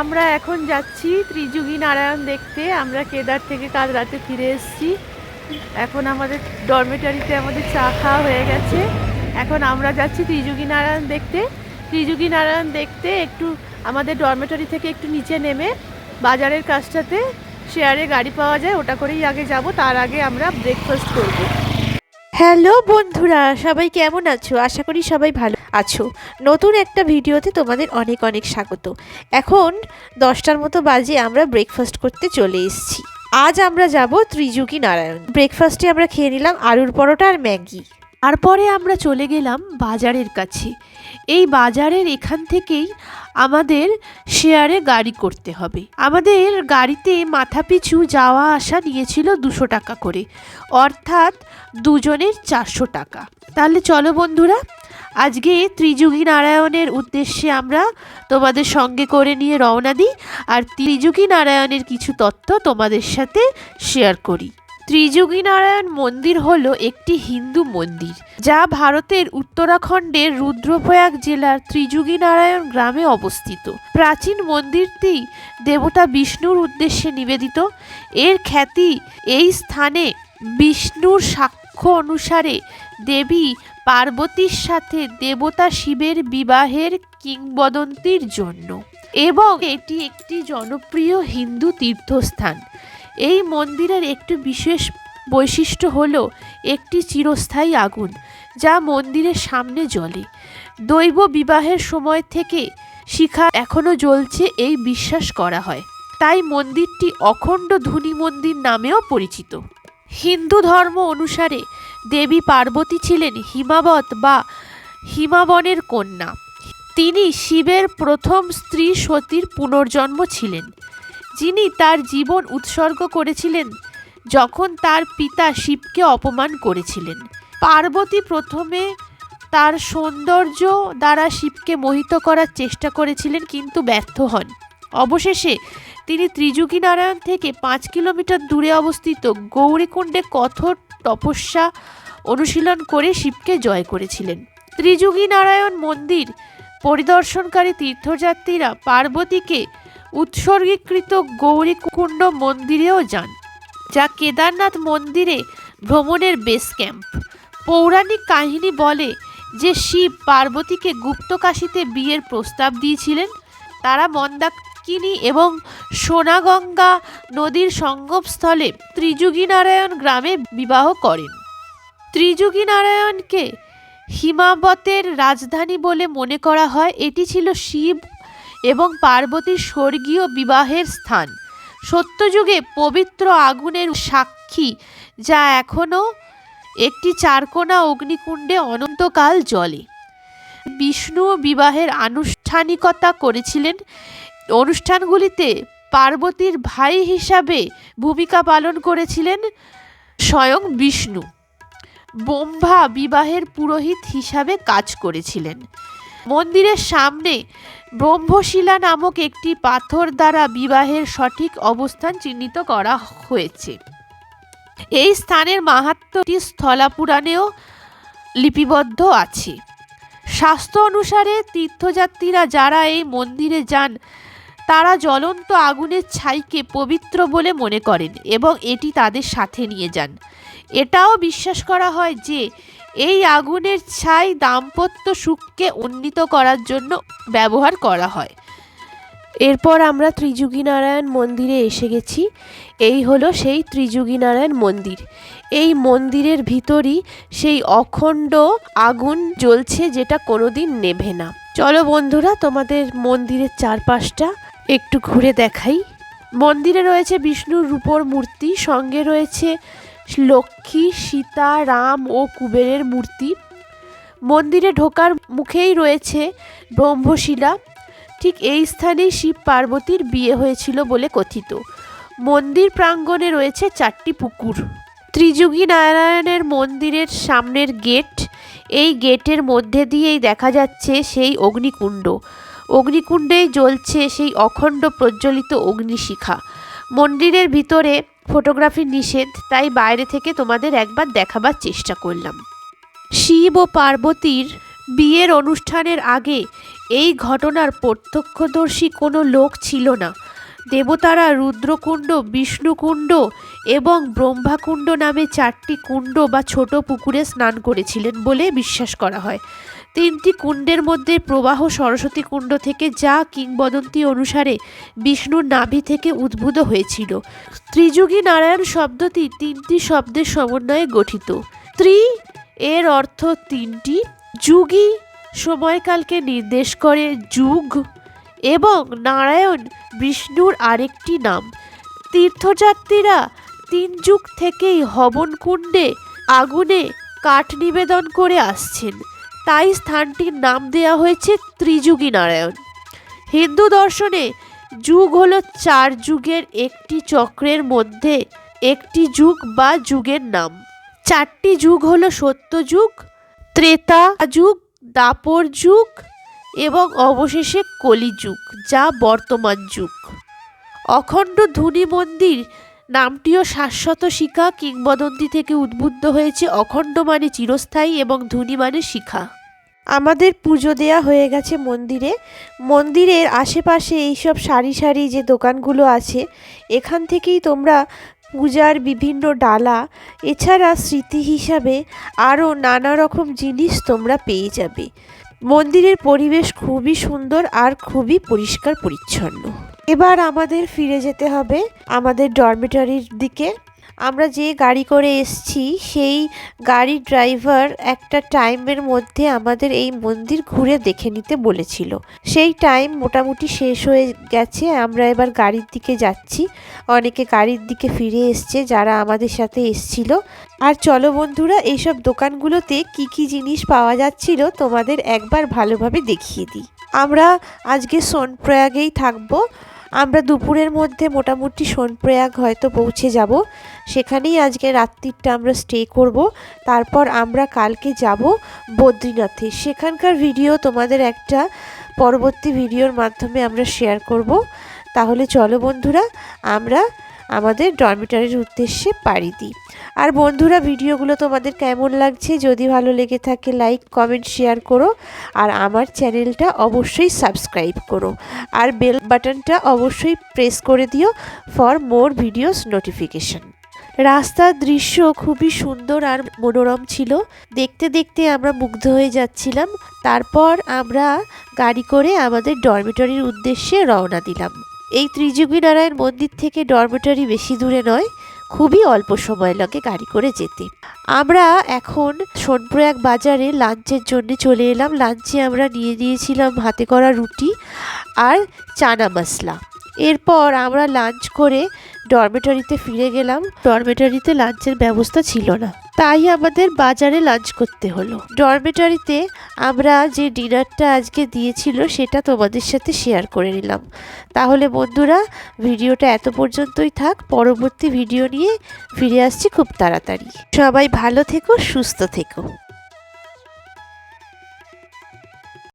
আমরা এখন যাচ্ছি ত্রিযুগী নারায়ণ দেখতে। আমরা কেদার থেকে কাল রাতে ফিরে এসেছি। এখন আমাদের ডরমেটারিতে আমাদের চা খাওয়া হয়ে গেছে। এখন আমরা যাচ্ছি ত্রিযুগী নারায়ণ দেখতে। ত্রিযুগী নারায়ণ দেখতে একটু আমাদের ডরমেটারি থেকে একটু নিচে নেমে বাজারের কাজটাতে শেয়ারে গাড়ি পাওয়া যায়, ওটা করেই আগে যাব। তার আগে আমরা ব্রেকফাস্ট করব। হ্যালো বন্ধুরা, সবাই কেমন আছো? আশা করি সবাই ভালো আছো। নতুন একটা ভিডিওতে তোমাদের অনেক অনেক স্বাগত। এখন দশটার মতো বাজে আমরা ব্রেকফাস্ট করতে চলে এসেছি। আজ আমরা যাব ত্রিযুগী নারায়ণ। ব্রেকফাস্টে আমরা খেয়ে নিলাম আলুর পরোটা আর ম্যাগি। তারপরে আমরা চলে গেলাম বাজারের কাছে। এই বাজারের এখান থেকেই আমাদের শেয়ারে গাড়ি করতে হবে। আমাদের গাড়িতে মাথাপিছু যাওয়া আসা নিয়েছিল দুশো টাকা করে। অর্থাৎ দুজনের চারশো টাকা। তাহলে চলো বন্ধুরা, আজকে ত্রিযুগী নারায়ণের উদ্দেশ্যে আমরা তোমাদের সঙ্গে করে নিয়ে রওনা দিই। আর ত্রিযুগী নারায়ণের কিছু তথ্য তোমাদের সাথে শেয়ার করি। ত্রিযুগী নারায়ণ মন্দির হল একটি হিন্দু মন্দির, যা ভারতের উত্তরাখণ্ডের রুদ্রপ্রয়াগ জেলার ত্রিযুগী নারায়ণ গ্রামে অবস্থিত। প্রাচীন মন্দিরটি দেবতা বিষ্ণুর উদ্দেশ্যে নিবেদিত। এর খ্যাতি এই স্থানে বিষ্ণুর সাক্ষ্য অনুসারে দেবী পার্বতীর সাথে দেবতা শিবের বিবাহের কিংবদন্তির জন্য। এবং এটি একটি জনপ্রিয় হিন্দু তীর্থস্থান। এই মন্দিরের একটি বিশেষ বৈশিষ্ট্য হল একটি চিরস্থায়ী আগুন, যা মন্দিরের সামনে জ্বলে। দৈব বিবাহের সময় থেকে শিখা এখনও জ্বলছে এই বিশ্বাস করা হয়। তাই মন্দিরটি অখণ্ড ধুনি মন্দির নামেও পরিচিত। হিন্দু ধর্ম অনুসারে দেবী পার্বতী ছিলেন হিমাবত বা হিমাবনের কন্যা। তিনি শিবের প্রথম স্ত্রী সতীর পুনর্জন্ম ছিলেন। যিনি তার জীবন উৎসর্গ করেছিলেন, যখন তার পিতা শিবকে অপমান করেছিলেন। পার্বতী প্রথমে তার সৌন্দর্য দ্বারা শিবকে মোহিত করার চেষ্টা করেছিলেন, কিন্তু ব্যর্থ হন। অবশেষে তিনি ত্রিযুগী নারায়ণ থেকে পাঁচ কিলোমিটার দূরে অবস্থিত গৌরীকুণ্ডে কঠোর তপস্যা অনুশীলন করে শিবকে জয় করেছিলেন। ত্রিযুগী নারায়ণ মন্দির পরিদর্শনকারী তীর্থযাত্রীরা পার্বতীকে উৎসর্গীকৃত গৌরীকুণ্ড মন্দিরেও যান, যা কেদারনাথ মন্দিরে ভ্রমণের বেস ক্যাম্প পৌরাণিক কাহিনী বলে যে শিব পার্বতীকে গুপ্তকাশীতে বিয়ের প্রস্তাব দিয়েছিলেন, তারা মন্দাকিনী এবং সোনাগঙ্গা নদীর সঙ্গমস্থলে ত্রিযুগী নারায়ণ গ্রামে বিবাহ করেন। ত্রিযুগী নারায়ণকে হিমাবতের রাজধানী বলে মনে করা হয়। এটি ছিল শিব এবং পার্বতীর স্বর্গীয় বিবাহের স্থান। সত্যযুগে পবিত্র আগুনের সাক্ষী, যা এখনও একটি চারকোনা অগ্নিকুণ্ডে অনন্তকাল জ্বলে। বিষ্ণু বিবাহের আনুষ্ঠানিকতা করেছিলেন। অনুষ্ঠানগুলিতে পার্বতীর ভাই হিসাবে ভূমিকা পালন করেছিলেন স্বয়ং বিষ্ণু। ব্রহ্মা বিবাহের পুরোহিত হিসাবে কাজ করেছিলেন। মন্দিরের সামনে ব্রহ্মশিলা নামক একটি পাথর দ্বারা বিবাহের সঠিক অবস্থান চিহ্নিত করা হয়েছে। এই স্থানের মাহাত্ম্যটি স্থলাপুরাণেও লিপিবদ্ধ আছে। স্বাস্থ্য অনুসারে তীর্থযাত্রীরা যারা এই মন্দিরে যান, তারা জ্বলন্ত আগুনের ছাইকে পবিত্র বলে মনে করেন এবং এটি তাদের সাথে নিয়ে যান। এটাও বিশ্বাস করা হয় যে এই আগুনের ছাই দাম্পত্য সুখকে উন্নীত করার জন্য ব্যবহার করা হয়। এরপর আমরা ত্রিযুগী নারায়ণ মন্দিরে এসে গেছি। এই হলো সেই ত্রিযুগী নারায়ণ মন্দির। এই মন্দিরের ভিতরই সেই অখণ্ড আগুন জ্বলছে যেটা কোনোদিন নেভে না। চলো বন্ধুরা, তোমাদের মন্দিরের চারপাশটা একটু ঘুরে দেখাই। মন্দিরে রয়েছে বিষ্ণুর রূপোর মূর্তি, সঙ্গে রয়েছে লক্ষ্মী, সীতা, রাম ও কুবেরের মূর্তি। মন্দিরে ঢোকার মুখেই রয়েছে ব্রহ্মশিলা। ঠিক এই স্থানেই শিব পার্বতীর বিয়ে হয়েছিল বলে কথিত। মন্দির প্রাঙ্গণে রয়েছে চারটি পুকুর। ত্রিযুগী নারায়ণের মন্দিরের সামনের গেট, এই গেটের মধ্যে দিয়েই দেখা যাচ্ছে সেই অগ্নিকুণ্ড। অগ্নিকুণ্ডেই জ্বলছে সেই অখণ্ড প্রজ্বলিত অগ্নিশিখা। মন্দিরের ভিতরে ফটোগ্রাফি নিষেধ, তাই বাইরে থেকে তোমাদের একবার দেখাবার চেষ্টা করলাম। শিব ও পার্বতীর বিয়ের অনুষ্ঠানের আগে এই ঘটনার প্রত্যক্ষদর্শী কোনো লোক ছিল না। দেবতারা রুদ্রকুণ্ড, বিষ্ণুকুণ্ড এবং ব্রহ্মাকুণ্ড নামে চারটি কুণ্ড বা ছোট পুকুরে স্নান করেছিলেন বলে বিশ্বাস করা হয়। তিনটি কুণ্ডের মধ্যে প্রবাহ সরস্বতী কুণ্ড থেকে যা কিংবদন্তি অনুসারে বিষ্ণুর নাভি থেকে উদ্ভূত হয়েছিল। ত্রিযুগী নারায়ণ শব্দটি তিনটি শব্দের সমন্বয়ে গঠিত। ত্রি এর অর্থ তিনটি, যুগী সময়কালকে নির্দেশ করে যুগ এবং নারায়ণ বিষ্ণুর আরেকটি নাম। তীর্থযাত্রীরা তিন যুগ থেকেই হবনকুণ্ডে আগুনে কাঠ নিবেদন করে আসছেন। তাই স্থানটির নাম দেওয়া হয়েছে ত্রিযুগী নারায়ণ হিন্দু দর্শনে যুগ হলো চার যুগের একটি চক্রের মধ্যে একটি যুগ বা যুগের নাম। চারটি যুগ হলো সত্যযুগ ত্রেতা যুগ, দাপর যুগ এবং অবশেষে কলিযুগ, যা বর্তমান যুগ। অখণ্ড ধুনি মন্দির নামটিও শাশ্বত শিখা কিংবদন্তি থেকে উদ্বুদ্ধ হয়েছে অখণ্ড মানে চিরস্থায়ী এবং ধুনি মানে শিখা। আমাদের পুজো দেয়া হয়ে গেছে মন্দিরে। মন্দিরের আশেপাশে এইসব সারি সারি যে দোকানগুলো আছে, এখান থেকেই তোমরা পূজার বিভিন্ন ডালা, এছাড়া স্মৃতি হিসাবে আরও নানা রকম জিনিস তোমরা পেয়ে যাবে। মন্দিরের পরিবেশ খুবই সুন্দর আর খুবই পরিষ্কার পরিচ্ছন্ন। এবার আমাদের ফিরে যেতে হবে আমাদের ডরমিটরির দিকে। আমরা যে গাড়ি করে এসছি, সেই গাড়ির ড্রাইভার একটা টাইমের মধ্যে আমাদের এই মন্দির ঘুরে দেখে নিতে বলেছিল। সেই টাইম মোটামুটি শেষ হয়ে গেছে, আমরা এবার গাড়ির দিকে যাচ্ছি। অনেকে গাড়ির দিকে ফিরে এসছে, যারা আমাদের সাথে এসছিল। আর চলো বন্ধুরা, এইসব দোকানগুলোতে কি কি জিনিস পাওয়া যাচ্ছিল তোমাদের একবার ভালোভাবে দেখিয়ে দিই। আমরা আজকে সোনপ্রয়াগেই থাকব। আমরা দুপুরের মধ্যে মোটামুটি সোনপ্রয়াগ হয়তো পৌঁছে যাব। সেখানেই আজকে রাত্রিটা আমরা স্টে করব। তারপর আমরা কালকে যাব বদ্রীনাথে। সেখানকার ভিডিও তোমাদের একটা পরবর্তী ভিডিওর মাধ্যমে আমরা শেয়ার করব। তাহলে চলো বন্ধুরা, আমরা আমাদের ডরমিটারির উদ্দেশ্যে পাড়ি দিই। আর বন্ধুরা, ভিডিওগুলো তোমাদের কেমন লাগছে? যদি ভালো লেগে থাকে লাইক কমেন্ট শেয়ার করো। আর আমার চ্যানেলটা অবশ্যই সাবস্ক্রাইব করো। আর বেল বাটনটা অবশ্যই প্রেস করে দিও ফর মোর ভিডিওস নোটিফিকেশন রাস্তার দৃশ্য খুবই সুন্দর আর মনোরম ছিল। দেখতে দেখতে আমরা মুগ্ধ হয়ে যাচ্ছিলাম। তারপর আমরা গাড়ি করে আমাদের ডরমিটরির উদ্দেশ্যে রওনা দিলাম। এই ত্রিযুগী নারায়ণ মন্দির থেকে ডরমেটারি বেশি দূরে নয়, খুবই অল্প সময় লাগে গাড়ি করে যেতে। আমরা এখন সোনপ্রয়াগ বাজারে লাঞ্চের জন্য চলে এলাম। লাঞ্চে আমরা নিয়ে নিয়েছিলাম হাতে করা রুটি আর চানা মশলা। এরপর আমরা লাঞ্চ করে ডরমেটরিতে ফিরে গেলাম। ডরমেটরিতে লাঞ্চের ব্যবস্থা ছিল না। তাই আমাদের বাজারে লাঞ্চ করতে হলো। ডরমেটরিতে আমরা যে ডিনারটা আজকে দিয়েছিল সেটা তোমাদের সাথে শেয়ার করে নিলাম। তাহলে বন্ধুরা, ভিডিওটা এত পর্যন্তই থাক। পরবর্তী ভিডিও নিয়ে ফিরে আসছি খুব তাড়াতাড়ি। সবাই ভালো থেকো, সুস্থ থেকো।